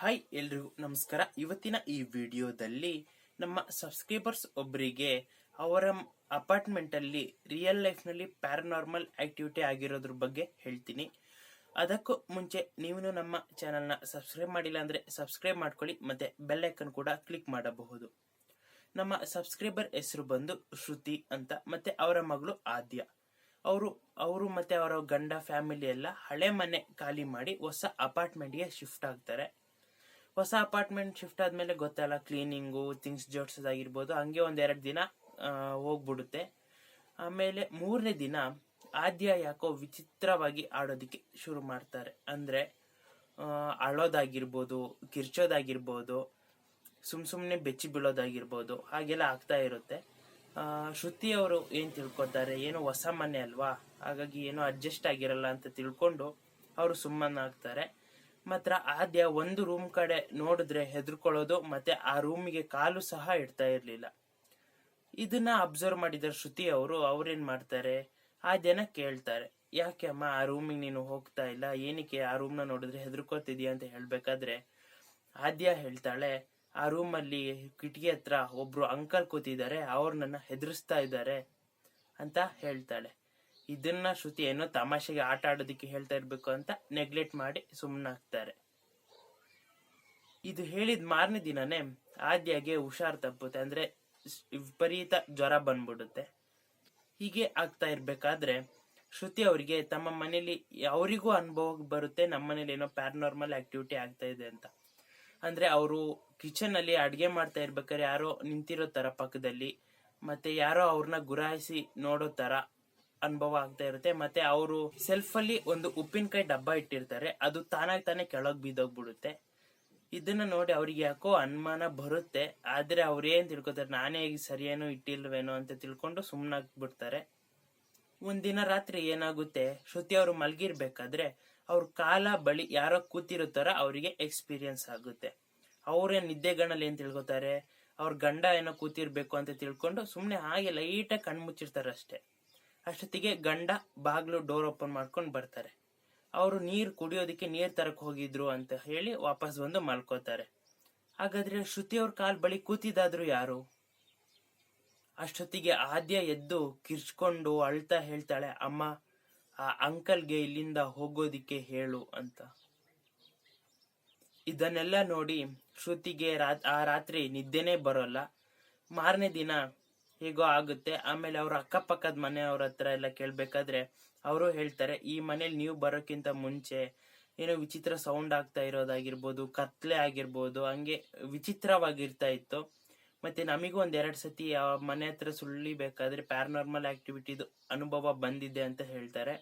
Hi ಎಲ್ರಿಗೂ ನಮಸ್ಕಾರ. ಇವತ್ತಿನ ಈ ವಿಡಿಯೋದಲ್ಲಿ ನಮ್ಮ ಸಬ್ಸ್ಕ್ರೈಬರ್ಸ್ ಒಬ್ಬರಿಗೆ ಅವರ ಅಪಾರ್ಟ್ಮೆಂಟ್ ಅಲ್ಲಿ ರಿಯಲ್ ಲೈಫ್ನಲ್ಲಿ ಪ್ಯಾರನಾರ್ಮಲ್ ಆಕ್ಟಿವಿಟಿ ಆಗಿರೋದ್ರ ಬಗ್ಗೆ ಹೇಳ್ತೀನಿ. ಅದಕ್ಕೂ ಮುಂಚೆ ನೀವು ನಮ್ಮ ಚಾನೆಲ್ನ ಸಬ್ಸ್ಕ್ರೈಬ್ ಮಾಡಿಲ್ಲ ಅಂದ್ರೆ ಸಬ್ಸ್ಕ್ರೈಬ್ ಮಾಡ್ಕೊಳ್ಳಿ, ಮತ್ತೆ ಬೆಲ್ ಐಕನ್ ಕೂಡ ಕ್ಲಿಕ್ ಮಾಡಬಹುದು. ನಮ್ಮ ಸಬ್ಸ್ಕ್ರೈಬರ್ ಹೆಸರು ಬಂದು ಶ್ರುತಿ ಅಂತ, ಮತ್ತೆ ಅವರ ಮಗಳು ಆದ್ಯ. ಅವರು ಅವರು ಮತ್ತೆ ಅವರ ಗಂಡ ಫ್ಯಾಮಿಲಿ ಎಲ್ಲ ಹಳೆ ಮನೆ ಖಾಲಿ ಮಾಡಿ ಹೊಸ ಅಪಾರ್ಟ್ಮೆಂಟ್ಗೆ ಶಿಫ್ಟ್ ಆಗ್ತಾರೆ. ಹೊಸ ಅಪಾರ್ಟ್ಮೆಂಟ್ ಶಿಫ್ಟ್ ಆದ್ಮೇಲೆ ಗೊತ್ತಲ್ಲ, ಕ್ಲೀನಿಂಗು ಥಿಂಗ್ಸ್ ಜೋಡಿಸೋದಾಗಿರ್ಬೋದು. ಹಂಗೆ ಒಂದೆರಡು ದಿನ ಹೋಗ್ಬಿಡುತ್ತೆ. ಆಮೇಲೆ ಮೂರನೇ ದಿನ ಆದ್ಯ ಯಾಕೋ ವಿಚಿತ್ರವಾಗಿ ಆಡೋದಕ್ಕೆ ಶುರು ಮಾಡ್ತಾರೆ. ಅಂದ್ರೆ ಅಳೋದಾಗಿರ್ಬೋದು, ಕಿರ್ಚೋದಾಗಿರ್ಬೋದು, ಸುಮ್ ಸುಮ್ನೆ ಬೆಚ್ಚಿ ಬೀಳೋದಾಗಿರ್ಬೋದು, ಹಾಗೆಲ್ಲ ಆಗ್ತಾ ಇರುತ್ತೆ. ಶ್ರುತಿ ಅವರು ಏನು ತಿಳ್ಕೊತಾರೆ? ಏನೋ ಹೊಸ ಮನೆ ಅಲ್ವಾ? ಹಾಗಾಗಿ ಏನೋ ಅಡ್ಜಸ್ಟ್ ಆಗಿರಲ್ಲ ಅಂತ ತಿಳ್ಕೊಂಡು ಅವರು ಸುಮ್ಮನಾಗ್ತಾರೆ. ಮಾತ್ರ ಆದ್ಯ ಒಂದು ರೂಮ್ ಕಡೆ ನೋಡಿದ್ರೆ ಹೆದರ್ಕೊಳ್ಳೋದು, ಮತ್ತೆ ಆ ರೂಮಿಗೆ ಕಾಲು ಸಹ ಇಡ್ತಾ ಇರಲಿಲ್ಲ. ಇದನ್ನ ಅಬ್ಸರ್ವ್ ಮಾಡಿದ ಶ್ರುತಿ ಅವರು, ಅವ್ರೇನ್ ಮಾಡ್ತಾರೆ? ಆದ್ಯನ ಕೇಳ್ತಾರೆ, ಯಾಕೆ ಅಮ್ಮ, ಆ ರೂಮಿಗೆ ನೀನು ಹೋಗ್ತಾ ಇಲ್ಲ? ಏನಕ್ಕೆ ಆ ರೂಮ್ನ ನೋಡಿದ್ರೆ ಹೆದರ್ಕೋತಿದ್ಯಾ? ಅಂತ ಹೇಳ್ಬೇಕಾದ್ರೆ, ಆದ್ಯ ಹೇಳ್ತಾಳೆ, ಆ ರೂಮಲ್ಲಿ ಕಿಟಕಿ ಹತ್ರ ಒಬ್ರು ಅಂಕಲ್ ಕೂತಿದ್ದಾರೆ, ಅವ್ರು ನನ್ನ ಹೆದರ್ಸ್ತಾ ಇದ್ದಾರೆ, ಅಂತ ಹೇಳ್ತಾಳೆ. ಇದನ್ನ ಶ್ರುತಿ ಏನೋ ತಮಾಷೆಗೆ ಆಟ ಆಡೋದಕ್ಕೆ ಹೇಳ್ತಾ ಇರ್ಬೇಕು ಅಂತ ನೆಗ್ಲೆಕ್ಟ್ ಮಾಡಿ ಸುಮ್ಮನಾಗ್ತಾರೆ ಇದು ಹೇಳಿದ ಮಾರನೇ ದಿನನೇ ಆದ್ಯಾಗೆ ಹುಷಾರ್ ತಪ್ಪುತ್ತೆ. ಅಂದ್ರೆ ವಿಪರೀತ ಜ್ವರ ಬಂದ್ಬಿಡುತ್ತೆ. ಹೀಗೆ ಆಗ್ತಾ ಇರ್ಬೇಕಾದ್ರೆ ಶ್ರುತಿ ಅವರಿಗೆ ತಮ್ಮ ಮನೇಲಿ ಅವರಿಗೂ ಅನುಭವ ಬರುತ್ತೆ, ನಮ್ಮ ಮನೇಲಿ ಏನೋ ಪ್ಯಾರನಾರ್ಮಲ್ ಆಕ್ಟಿವಿಟಿ ಆಗ್ತಾ ಇದೆ ಅಂತ. ಅಂದ್ರೆ ಅವರು ಕಿಚನ್ ಅಲ್ಲಿ ಅಡ್ಗೆ ಮಾಡ್ತಾ ಇರ್ಬೇಕಾದ್ರೆ ಯಾರೋ ನಿಂತಿರೋ ತರ ಪಕ್ಕದಲ್ಲಿ, ಮತ್ತೆ ಯಾರೋ ಅವ್ರನ್ನ ಗುರಾಯಿಸಿ ನೋಡೋ ತರ ಅನುಭವ ಆಗ್ತಾ ಇರುತ್ತೆ. ಮತ್ತೆ ಅವರು ಸೆಲ್ಫ್ ಅಲ್ಲಿ ಒಂದು ಉಪ್ಪಿನಕಾಯಿ ಡಬ್ಬ ಇಟ್ಟಿರ್ತಾರೆ. ಅದು ತಾನಾಗಿ ತಾನೇ ಕೆಳಗ್ ಬಿದ್ದೋಗ್ಬಿಡುತ್ತೆ. ಇದನ್ನ ನೋಡಿ ಅವ್ರಿಗೆ ಯಾಕೋ ಅನುಮಾನ ಬರುತ್ತೆ. ಆದ್ರೆ ಅವ್ರೇನ್ ತಿಳ್ಕೊತಾರೆ? ನಾನೇ ಈಗ ಸರಿಯೇನು ಇಟ್ಟಿಲ್ವೇನೋ ಅಂತ ತಿಳ್ಕೊಂಡು ಸುಮ್ಮನಾಗ್ಬಿಡ್ತಾರೆ ಒಂದಿನ ರಾತ್ರಿ ಏನಾಗುತ್ತೆ? ಶ್ರುತಿ ಅವರು ಮಲ್ಗಿರ್ಬೇಕಾದ್ರೆ ಅವ್ರ ಕಾಲ ಬಳಿ ಯಾರೋ ಕೂತಿರುತ್ತಾರ ತರ ಅವರಿಗೆ ಎಕ್ಸ್ಪೀರಿಯನ್ಸ್ ಆಗುತ್ತೆ. ಅವ್ರೇನ್ ನಿದ್ದೆಗಣ್ಣಲ್ಲಿ ಏನ್ ತಿಳ್ಕೊತಾರೆ? ಅವ್ರ ಗಂಡ ಏನೋ ಕೂತಿರ್ಬೇಕು ಅಂತ ತಿಳ್ಕೊಂಡು ಸುಮ್ಮನೆ ಹಾಗೆ ಲೈಟಾಗಿ ಕಣ್ಮುಚ್ಚಿರ್ತಾರೆ ಅಷ್ಟೇ ಅಷ್ಟೊತ್ತಿಗೆ ಗಂಡ ಬಾಗ್ಲು ಡೋರ್ ಓಪನ್ ಮಾಡ್ಕೊಂಡು ಬರ್ತಾರೆ. ಅವರು ನೀರು ಕುಡಿಯೋದಕ್ಕೆ ನೀರ್ ತರಕ್ ಹೋಗಿದ್ರು ಅಂತ ಹೇಳಿ ವಾಪಸ್ ಬಂದು ಮಲ್ಕೋತಾರೆ. ಹಾಗಾದ್ರೆ ಶ್ರುತಿ ಅವ್ರ ಕಾಲ್ ಬಳಿ ಕೂತಿದಾದ್ರು ಯಾರು? ಅಷ್ಟೊತ್ತಿಗೆ ಆದ್ಯ ಎದ್ದು ಕಿರ್ಚ್ಕೊಂಡು ಅಳ್ತಾ ಹೇಳ್ತಾಳೆ, ಅಮ್ಮ, ಆ ಅಂಕಲ್ಗೆ ಇಲ್ಲಿಂದ ಹೋಗೋದಿಕ್ಕೆ ಹೇಳು ಅಂತ. ಇದನ್ನೆಲ್ಲ ನೋಡಿ ಶ್ರುತಿಗೆ ಆ ರಾತ್ರಿ ನಿದ್ದೆನೇ ಬರೋಲ್ಲ. ಮಾರನೇ ದಿನ ಹೇಗೋ ಆಗುತ್ತೆ. ಆಮೇಲೆ ಅವ್ರ ಅಕ್ಕಪಕ್ಕದ ಮನೆಯವ್ರ ಹತ್ರ ಎಲ್ಲ ಕೇಳ್ಬೇಕಾದ್ರೆ ಅವರು ಹೇಳ್ತಾರೆ, ಈ ಮನೇಲಿ ನೀವು ಬರೋಕ್ಕಿಂತ ಮುಂಚೆ ಏನೋ ವಿಚಿತ್ರ ಸೌಂಡ್ ಆಗ್ತಾ ಇರೋದಾಗಿರ್ಬೋದು, ಕತ್ಲೆ ಆಗಿರ್ಬೋದು, ಹಂಗೆ ವಿಚಿತ್ರವಾಗಿರ್ತಾ ಇತ್ತು. ಮತ್ತೆ ನಮಗೂ ಒಂದ್ ಎರಡ್ ಸತಿ ಆ ಮನೆ ಹತ್ರ ಸುಳ್ಳಿಬೇಕಾದ್ರೆ ಪ್ಯಾರನಾರ್ಮಲ್ ಆಕ್ಟಿವಿಟಿದು ಅನುಭವ ಬಂದಿದೆ ಅಂತ ಹೇಳ್ತಾರೆ.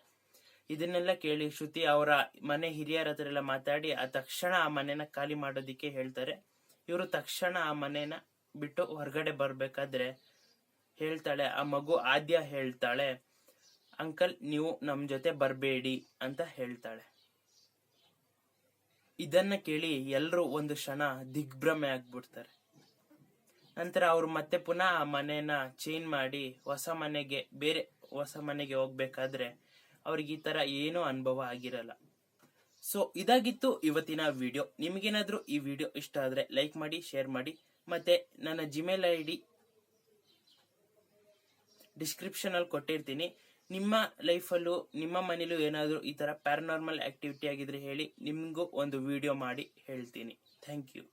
ಇದನ್ನೆಲ್ಲ ಕೇಳಿ ಶ್ರುತಿ ಅವರ ಮನೆ ಹಿರಿಯರ ಹತ್ರ ಎಲ್ಲ ಮಾತಾಡಿ, ಆ ತಕ್ಷಣ ಆ ಮನೆನ ಖಾಲಿ ಮಾಡೋದಿಕ್ಕೆ ಹೇಳ್ತಾರೆ. ಇವರು ತಕ್ಷಣ ಆ ಮನೆನ ಬಿಟ್ಟು ಹೊರಗಡೆ ಬರ್ಬೇಕಾದ್ರೆ ಹೇಳ್ತಾಳೆ, ಆ ಮಗು ಆದ್ಯ ಹೇಳ್ತಾಳೆ, ಅಂಕಲ್, ನೀವು ನಮ್ಮ ಜೊತೆ ಬರಬೇಡಿ ಅಂತ ಹೇಳ್ತಾಳೆ. ಇದನ್ನ ಕೇಳಿ ಎಲ್ಲರೂ ಒಂದು ಕ್ಷಣ ದಿಗ್ಭ್ರಮೆ ಆಗ್ಬಿಡ್ತಾರೆ. ನಂತರ ಅವ್ರು ಮತ್ತೆ ಪುನಃ ಆ ಮನೆನ ಚೇಂಜ್ ಮಾಡಿ ಹೊಸ ಮನೆಗೆ, ಬೇರೆ ಹೊಸ ಮನೆಗೆ ಹೋಗ್ಬೇಕಾದ್ರೆ ಅವ್ರಿಗೆ ಈ ತರ ಏನೂ ಅನುಭವ ಆಗಿರಲ್ಲ. ಸೊ ಇದಾಗಿತ್ತು ಇವತ್ತಿನ ವಿಡಿಯೋ ನಿಮಗೇನಾದ್ರೂ ಈ ವಿಡಿಯೋ ಇಷ್ಟ ಆದ್ರೆ ಲೈಕ್ ಮಾಡಿ ಶೇರ್ ಮಾಡಿ, ಮತ್ತೆ ನನ್ನ ಜಿಮೇಲ್ ಐ ಡಿ ಡಿಸ್ಕ್ರಿಪ್ಷನ್ ಅಲ್ಲಿ ಕೊಟ್ಟಿರ್ತೀನಿ. ನಿಮ್ಮ ಲೈಫಲ್ಲೂ ನಿಮ್ಮ ಮನೇಲೂ ಏನಾದರೂ ಈ ಥರ ಪ್ಯಾರನಾರ್ಮಲ್ ಆಕ್ಟಿವಿಟಿ ಆಗಿದ್ರೆ ಹೇಳಿ, ನಿಮಗೂ ಒಂದು ವಿಡಿಯೋ ಮಾಡಿ ಹೇಳ್ತೀನಿ. Thank you